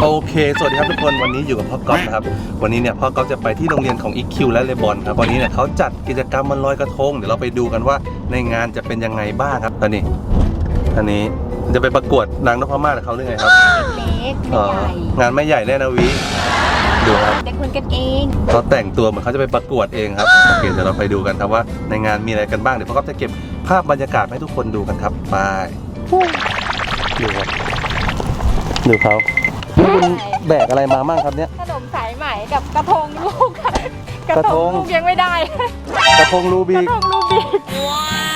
โอเค สวัสดีครับทุกคน วันนี้อยู่กับพ่อก๊อฟนะครับ วันนี้เนี่ยพ่อก๊อฟจะไปที่โรงเรียนของ EQ และเลบอนครับ วันนี้เนี่ยเขาจัดกิจกรรมมันลอยกระทง เดี๋ยวเราไปดูกันว่าในงานจะเป็นยังไงบ้างครับตอนนี้อันนี้จะไปประกวดนางนพมาศกับเขาหรือไงครับ เล็กอ๋ไม่อใหญ่งานไม่ใหญ่แน่นะวิดูครับเด็กคนกันเองเขาแต่งตัวเหมือนเขาจะไปประกวดเองครับ โอเค เดี๋ยวเราไปดูกันครับว่าในงานมีอะไรกันบ้าง เดี๋ยวพ่อก๊อฟจะเก็บภาพบรรยากาศให้ทุกคนดูกันครับ ไปดูครับดูเขา นี่คุณแบกอะไรมามั่งครับเนี่ย ขนมสายไหมกับกระทงลูกกระทงลูกยังไม่ได้ กระทงรูกบิระกทงลูกบิก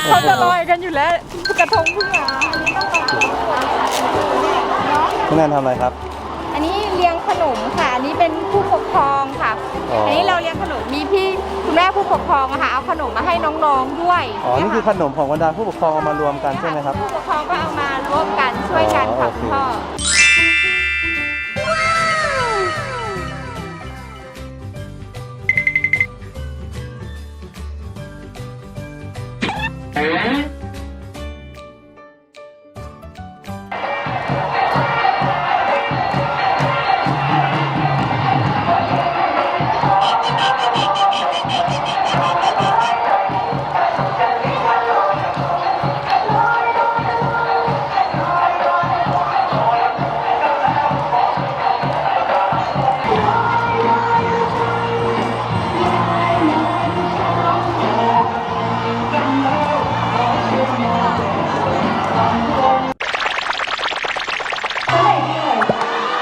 เขาจะลอยกันอยู่แล้วกระทงเพิ่งมาอันนี้ต้องรอพี่แนนทำอะไรครับ อันนี้เลี้ยงขนมค่ะ อันนี้เป็นผู้ปกครองค่ะ อ๋ออั อันนี้เราเลี้ยงขนมมีพี่คุณแม่ผู้ปกครองอะค่ะเอาขนมมาให้น้องๆด้วยอ๋อ นี่คือขนมของบรรดาผู้ปกครองเอามารวมกันใช่ไหมครับ ผู้ปกครองก็เอามาร่วมกันช่วยกันอ๋อค่ะโอเค คุณพ่อ 우와!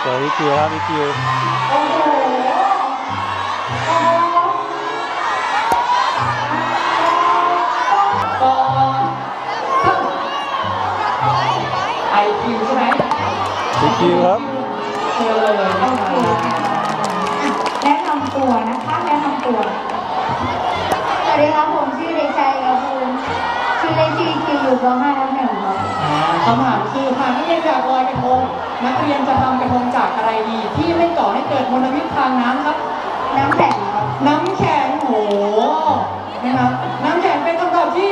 สวยพี่คิวครับพี่คิวไอคิวใช่ไหมพี่คิวครับ เชิญเลยเข้ามา แนะนำตัวนะคะ เล่นชื่อคิวอยู่ป .5 ทับหนึ่งครับอ่าคำถามคือหากนักเรียนอยากลอยกระทง นักเรียนจะทำกระทงจากอะไรดี ที่ไม่ก่อให้เกิดมลพิษทางน้ำครับ น้ำแข็งครับน้ำแข็งโหนะครับน้ำแข็งเป็นคำตอบที่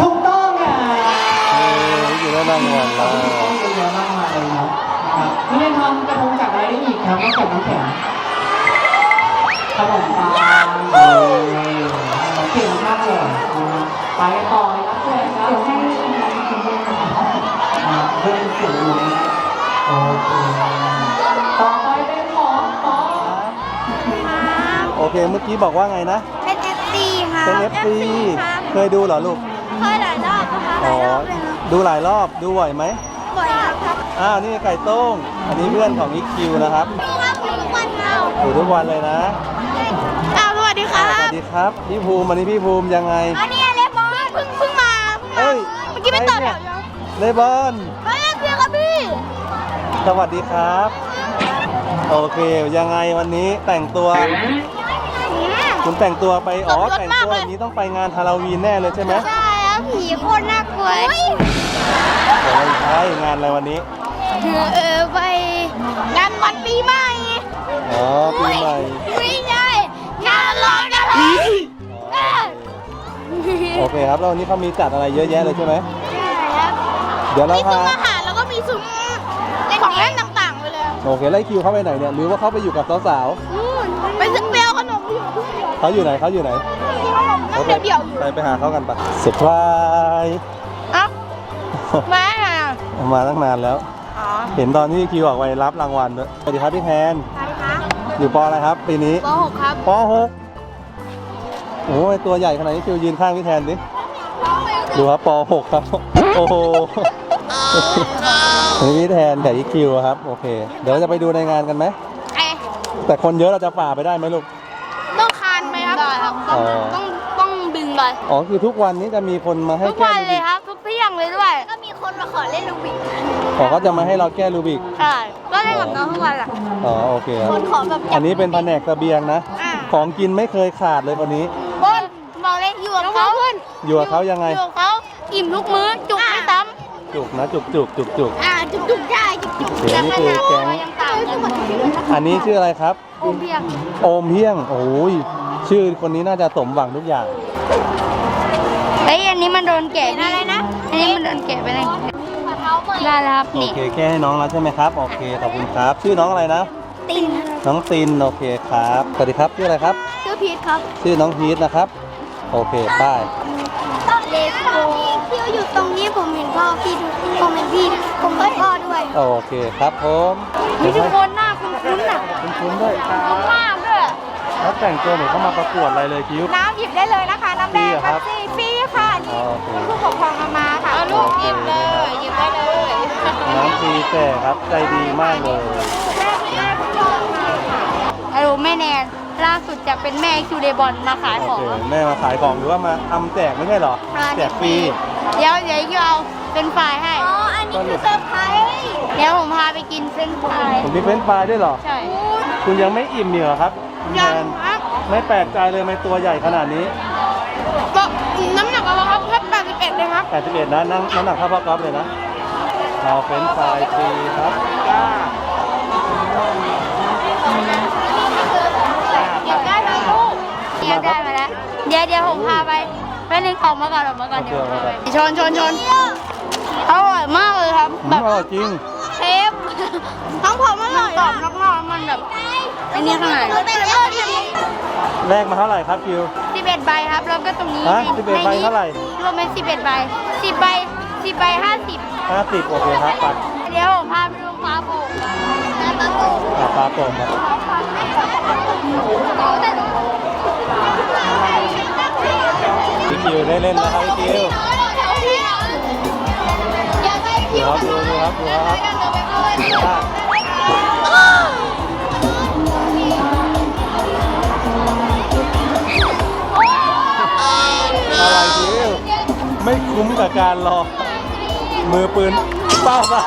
ถูกต้องอะเออพี่คิวได้รางวัลแล้วถูกต้องเยอะแยะมากมายเลยครับนะครับนักเรียนทำกระทงจากอะไรได้อีกครับนอกจากน้ำแข็งขนมปังเออเก่งมากเลยนะครับ ไปกันต่อเลยครับเพื่อนครับเดี๋ยวให้น้องคุณเล่นนะคะอ่าเพิ่มเสียงหน่อยนะโอเคต่อไปเป็นของของโอเคเมื่อกี้บอกว่าไงนะ เป็น FC ค่ะเป็น FC เคยดูเหรอลูกเคยหลายรอบนะคะอ๋อดูหลายรอบดูบ่อยไหมบ่อยครับอ้าวนี่ไก่โต้งอันนี้เพื่อนของ EQ นะครับดูครับทุกวันเราดูทุกวันเลยนะอ้าวสวัสดีครัสวับสดีครับพี่ภูมิอันนี้พี่ภูมิยังไงอันนี้เลมอน เมื่อกี้ไม่ต่อแถวอยู่เลบอนเฮ้ยเพียงครับพี่สวัสดีครับ โอเค ยังไงวันนี้แต่งตัว คุณแต่งตัวไป อ๋อสมยศแต่งมากตัวเลยอย่างนี้ต้องไปงานฮาโลวีนแน่เลยใช่ไหมใช่ครับผีโคตรน่ากลัวโอ้ยใช่งานอะไรวันนี้ เออไปงานวันปีใหม่ อ๋อ ปีใหม่ไม่ใช่งานลอยกระทงโอเคครับ แล้ววันนี้เขามีจัดอะไรเยอะแยะเลยใช่ไหมครับ เดี๋ยวเรามีซุ้พามอาหารแล้วก็มีซุ้มของเล่นต่างๆไปเลยโอเคไล่คิวเข้าไปไหนเนี่ยหรือว่าเขาไปอยู่กับสาวนู่นไปซื้อเปรี้ยวขนมอยู่ๆเขาอยู่ไหนเขาอยู่ไหนนั่งไปเดี่ยวๆอยู่ไปไปหาเขากันปะเซอร์ไพรส์เอ้ามาไงอะมาตั้งนานแล้ว อ๋อเห็นตอนที่คิวออกไปรับรางวัลด้วยสวัสดีครับพี่แทนใครคะอยู่ปออะไรครับปีนี้ ป .6 ครับปหกโอ้ยตัวใหญ่ขนาดนี้คิวยืนข้างพี่แทนดิ ดูครับปหกครับ โอ้โห นี่พี่แทนกับอีคิวครับ โอเค เดี๋ยวจะไปดูในงานกันไหมไอ้แต่คนเยอะเราจะฝ่าไปได้ไหมลูก ต้องคานไหมครับได้ครับต้องอ๋อต้องต้องบินไปอ๋อคือทุกวันนี้จะมีคนมาให้ทุกแก้วันรูเลบิยกครับ ทุกเที่ยงเลยด้วยก็มีคนมาขอเล่นลูบิกอ๋อก็จะมาให้เราแก้รูบิก ใช่ก็เล่นกับน้องทุกวันแหละอ๋อโอเคครับคนขอแบบอันนี้เป็นแผนกเสบียงนะอ่าของกินไม่เคยขาดเลยคนนี้บนบอกเลยอยู่กับเขาอยู่กับเขายังไง อยู่กับเขาอิ่มทุกมื้อจุกไม่ซ้ จุกนะจุกจุกจุกจุกำอ่าจุกจุกได้จุกจุกเดี๋ยวนี่คือแก๊งยังต่างกันอันนี้ชื่ออะไรครับ โอมเพียงโอมเพียง โอ้ยชื่อคนนี้น่าจะสมหวังทุกอย่างไอ้ยอันนี้มันโดนแกะอะไรนะอันนี้มันโดนแกะไปเลยได้แล้วครับโอนี่เคแก้ให้น้องแล้วใช่ไหมครับ โอเค ขอบคุณครับ ชื่อน้องอะไรนะ ตินน้องติน โอเคครับ สวัสดีครับ ชื่ออะไรครับ ชื่อพีทครับ ชื่อน้องพีทนะครับ โอเค ป้าย เลโก้ที่อยู่ตรงนี้ผมเห็น พ่อพี่ดูผมเห็นพี่ผมเห็นพ่อด้วยโอเคครับผมมีทุกคนหน้าคุ้นๆน่ะคุ้นๆด้วยคุ้นมากด้วยแล้วแต่งตัวเหมือนเขามาประกวดอะไรเลยคิ้วน้ำหยิบได้เลยนะคะ น้ำแดงฟรีเหรอครัพับซี่ฟรีค่ะนี่โอเคผู้ปกครองเอามาค่ะเอาลูกหยิบเลยหยิบได้เลยน้ำฟรีแต่ครับใจดีมากเลยฮัลโหลแม่แนนล่าสุดจะเป็นแม่คิวเดบอลมาขายโอของเคแม่มาขายของหรือว่ามาทำแจกไม่ใช่เหรอแจกฟรีเดี๋ยวเดี๋ยวคิวเอา เป็นฝ่ายให้ อ๋อ อันนี้คือเซอร์ไพรส์เดี๋ยวผมพาไปกินเส้นฝ่ายผมมีเฟรนช์ฟรายด้วยเหรอ ใช่คุณยังไม่อิ่มเหรอครับคุณแทยังนครับไม่แปลกใจเลยทำไม่ตัวใหญ่ขนาดนี้ ก็น้ำหนักเอาครับแค่81เลยครับ 81นะนั่งน้ำหนักเท่าพ่อกอล์ฟเลยนะเอาเฟรนช์ฟรายฟรีครับอ่าเก็บได้ไหมลูกเดี๋ยวได้มาแล้ว เดี๋ยวเดี๋ยวผมพาไปแป๊บนึงออกมาก่อนออกมาก่อนเดี๋ยวผมพาไปชนชนชน อร่อยมากเลยครับอืมแบบอร่อยจริง เทปทั้งผมอร่อยกรอบนอกๆมันแบบอันนี้ข้างในแรกมาเท่าไหร่ครับคิว 11ใบครับ แล้วก็ตรงนี้ฮะใน11ใบเท่าไหร่ รวมเป็น11ใบ10ใบ10ใบ50 50โอเคครับปัดเดี๋ยวผมพาไปดูฟ้าโป่งฟ้าโป่งอ่าปลาโป่งครับพี่คิวได้เล่นแล้วครับพี่คิว ดูครับดูดูครับดูครับอะไรคิวไม่คุ้มกับการรอ มือปืนเป้าปล่า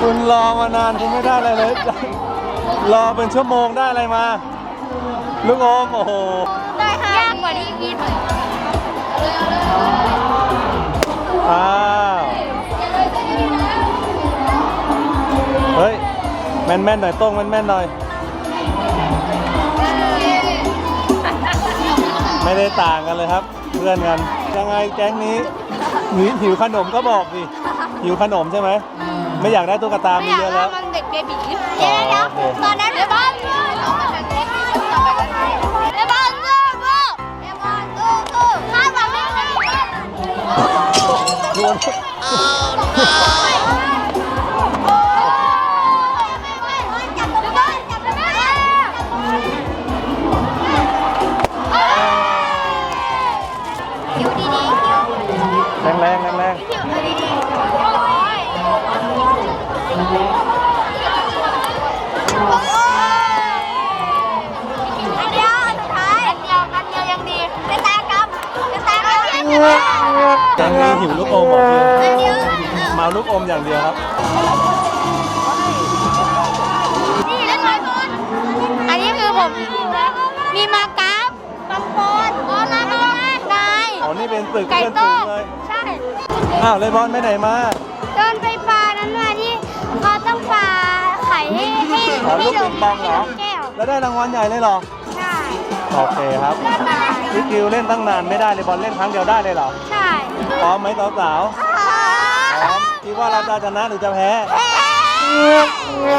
คุณรอมานานคุณไม่ได้อะไรเลย รอเป็นชั่วโมงได้อะไรมา ลูกอมโอ้โห ได้ค่ะยากกว่าที่คิด อ้าวเฮ้ย แม่นๆหน่อยโต้งแม่นๆหน่อย ไม่ได้ต่างกันเลยครับ เพื่อนกัน ยังไงแก๊งนี้หิวหิวขนมก็บอกดิหิวขนมใช่ไหม ไม่อยากได้ตุ๊กตาไม่มีอยากเยอะแล้ให้ว มันเด็กเบบีอ๋เดี๋อยวเดี๋ยวโอเคตอนนั้นเลบอน ชว แก๊งนี้หิวลูกอมบอกอันเดีเดียยววมาเอาลูกอมอย่างเดียวครับ นี่เล่นน้อยคนอันนี้คือผม มีมากราฟปังปอนอ๋อนานาไก่อ๋อนี่เป็นตึกไก่เพื่อนต้ตึมกเลยใช่ อ้าวเลยบอลไปไหนมาโดนไฟฟ้านั้นมาที่เขาต้องปาไข่ให้ให้อ๋อให้ลูกลปิงงปองเหรอแก้วแล้วได้รางวัลใหญ่เลยเหรอ ใช่โอเคครับ พี่คิวเล่นตั้งนานไม่ได้เลยบอลเล่นครั้งเดียวได้เลยเหรอ ใช่พร้อมไหมสาวสาวๆพร้อมคิดว่าเราจะชนะหรือจะแพ้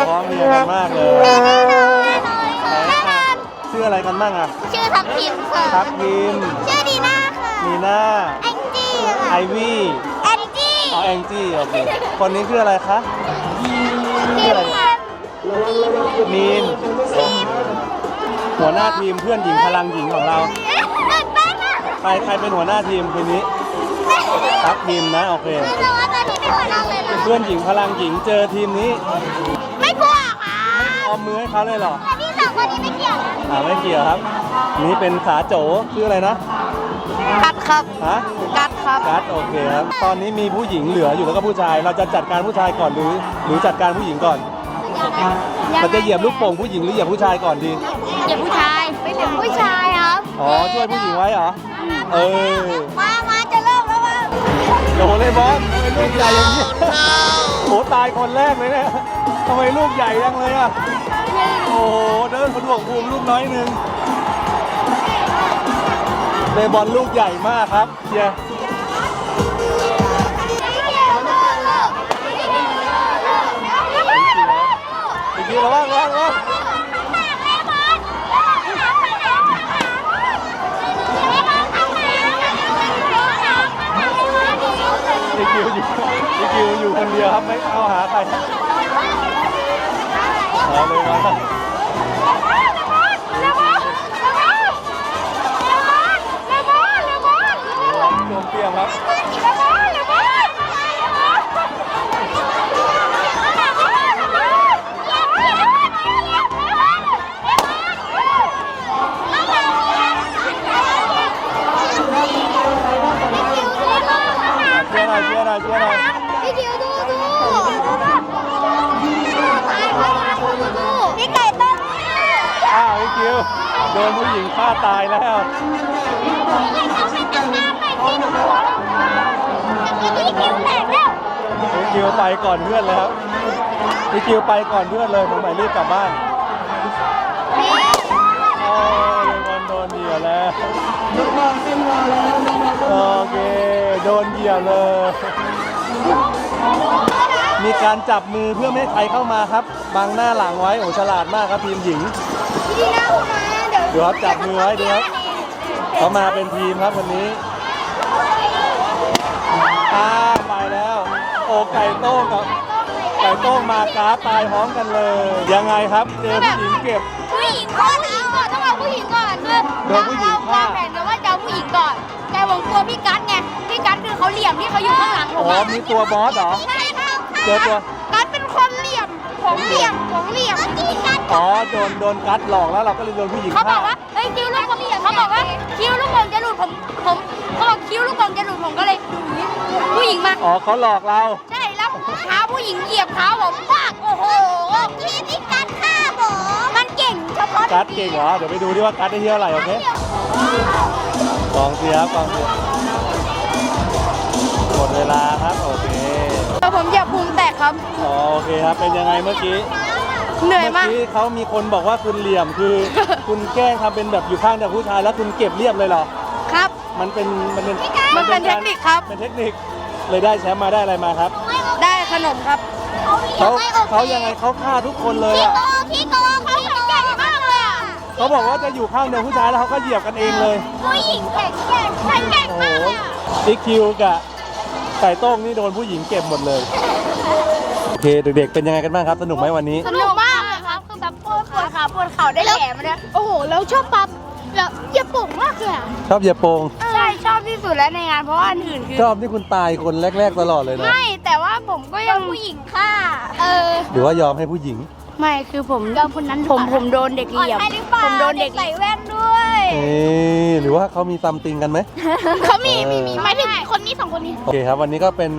พร้อมเรียนกันมากเลยไหนอะชื่ออะไรกันบ้างอะชื่อทับทิมค่ะทับทีมชื่อดีน่าค่ะนีน่าแองจี้ไอค่ะวี่แอนจี้อ๋อแองจี้โอเคคนนี้ชื่ออะไรคะทีมมีนหัวหน้าทีมเพื่อนหญิงพลังหญิงของเราเใครใครเป็นหัวหน้าทีมทีนี้ทับทีมนะโอเคไม่รู้ว่าตอนนี้เป็นคนเอาเลยนะเพื่อนหญิงพลังหญิงเจอทีมนี้ไม่กลัวค่ะออมมือให้เขาเลยเหรอแต่พี่สองคนนี้ไม่เกี่ยวนะอ่าไม่เกี่ยวครับ นี่เป็นขาโจชื่ออะไรนะกัดครับฮะกัดครับกัสโอเคครับตอนนี้มีผู้หญิงเหลืออยู่แล้วก็ผู้ชาย เราจะจัดการผู้ชายก่อนหรือ หรือจัดการผู้หญิงก่อนเราจะเหยียบลูกโป่งผู้หญิงหรือเหยียบผู้ชายก่อนดีเหยียบผู้ชายไปถึงผู้ชายครับอ๋อช่วยผู้หญิงไว้เหรอ เออ มามาจะเริ่มแล้วว่าโดนเลยบอสทำไมลูกใหญ่อย่างนี้โหตายคนแรกเลยเนี่ยทำไมลูกใหญ่ยังเลยอะ โอ้โห เดินสะดวกภูมิลูกน้อยหนึ่งเลยบอลลูกใหญ่มากครับเชียร์อีกทีระวังระวังระวัง อีคิวอยู่อีคิวอยู่คนเดียวครับไม่เข้าหาใครขอาเลยมาโดนเปียมครับ นผู้หญิงฆ่าตายแล้วพี่คิวแตกแล้วอีคิวไปก่อนเพื่อนเลยครับอีคิวไปก่อนเพื่อนเลยผมหมายรีบกลับบ้านโอ้ยบอลโดนเหยียบแล้วแล้วโอเคโดนเหยียบเลย มีการจับมือเพื่อไม่ให้ใครเข้ามาครับบังหน้าหลังไว้โอ้ฉลาดมากครับทีมหญิงพี่ดีน่าเข้ามา ดี๋ยวดูครับจับมือไว้ดูครับเขามาเป็นทีมครับวันนี้อ้าวไปแล้ว โอ้ไก่โต้งกับไก่โต้งมาการ์ดตายพร้อมกันเลย ยังไงครับเจอผู้หญิงเก็บ ผู้หญิงก่อนผู้หญิงก่อนต้องเอาผู้หญิงก่อนคือโดนผู้หญิงเราฆ่า วางแผนกันว่าจะเอาผู้หญิงก่อน แต่ผมกลัวพี่กัสไง พี่กัสคือเขาเหลี่ยมที่เขาอยู่ข้างหลังผมอ๋ออะมีตัวบอสเหรอ ใช่ครับเจอตัว ผมเหลี่ยมผมเหลี่ยมพี่กัสอ๋อโดนโดนกัดหลอกแล้วเราก็เลยโดนผู้หญิงเขาบฆ่าอกว่าเฮ้ยคิ้วลูกผมเขาบอกว่าคิ้วลูกผมจะหลุดผมผมเขาบอกคิ้วลูกผมจะหลุดผมก็เลยผู้หญิงมาอ๋อเขาหลอกเรา ใช่แล้วเท้าผู้หญิงเหยียบเท้าผมปากโอ้โหพี่พี่กัสฆ่าผมมันเก่งเฉพาะกัดเก่งเหรอ เดี๋ยวไปดูดิว่ากัดได้เที่ยวอะไรโอเคกองเสียครับกองเสียหมดเวลาครับ โอเค ผมเหยียบพุงแตกครับ อ๋อโอเคครับ เป็นยังไงเมื่อกี้เหนื่อยมาก เมื่อกี้เขามีคนบอกว่าคุณเหลี่ยมคือ คุณแกล้งทำเป็นแบบอยู่ข้างแต่ผู้ชายแล้วคุณเก็บเรียบเลยเหรอ ครับ มันเป็นมันเป็นมันเป็นเทคนิคครับ เป็นเทคนิคเลยได้แชมป์มาได้อะไรมาครับได้ขนมครับ เขาเขายังไงเขาฆ่าทุกคนเลยอะพี่โกเขาแข็งแกร่งมากเลยอะเขาบอกว่าจะอยู่ข้างเดียวผู้ชายแล้วเขาก็เหยียบกันเองเลยผู้หญิงแข็งแกร่งแข็งแกร่งโอ้โหมากเลยอะอีคิวกับ ไก่โต้งนี่โดนผู้หญิงเก็บหมดเลย โอเคเด็กๆเป็นยังไงกันบ้างครับ สนุกไหมวันนี้ สนุกมากเลยครับ คือแบบปวดปวดขาปวดเข่าได้แผลมาด้วยโอ้โหแล้วชอบปั๊บแล้วเหยียบปุ่งมากเลยอะชอบเหยียบโปงใช่ชอบที่สุดแล้วในงานเพราะว่าอันอื่นคือชอบที่คุณตายคนแรก ๆ ตลอดเลยนะ ไม่แต่ว่าผมก็ยังผู้หญิงฆ่าเออ หรือว่ายอมให้ผู้หญิง ไม่คือผมยอมคนนั้นผมผมโดนเด็กเหลี่ยมผมโดนเด็ก ใส่แว่นด้วย เอ๊ะหรือว่าเขามีซัมติงกันไหม เขามีมีมีไม่ถึงคนนี้สองคนนี้ โอเคครับ วันนี้ก็เป็น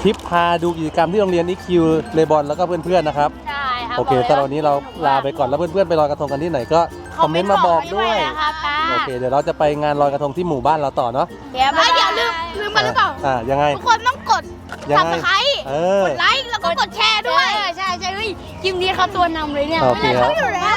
คลิปพาดูกิจกรรมที่โรงเรียนอีคิวเลบอนแล้วก็เพื่อนๆนะครับ ใช่ครับโอเคตอนนี้เราลาไปก่อนแล้วเพื่อนๆไปลอยกระทงกันที่ไหนก็คอมเมนต์มาบอกด้วยนะครับโอเคเดี๋ยวเราจะไปงานลอยกระทงที่หมู่บ้านเราต่อเนาะเดี๋ยวอย่าลืมลืมกันหรือเปล่าอ่ายังไงทุกคนต้องกดยังซับไงสไครต์เออกดไลค์แล้วก็กดแชร์ด้วย ใช่ใช่เฮ้ยคลิปนี้เขาตัวนำเลยเนี่ยโอเคครับเขาอยู่แล้ว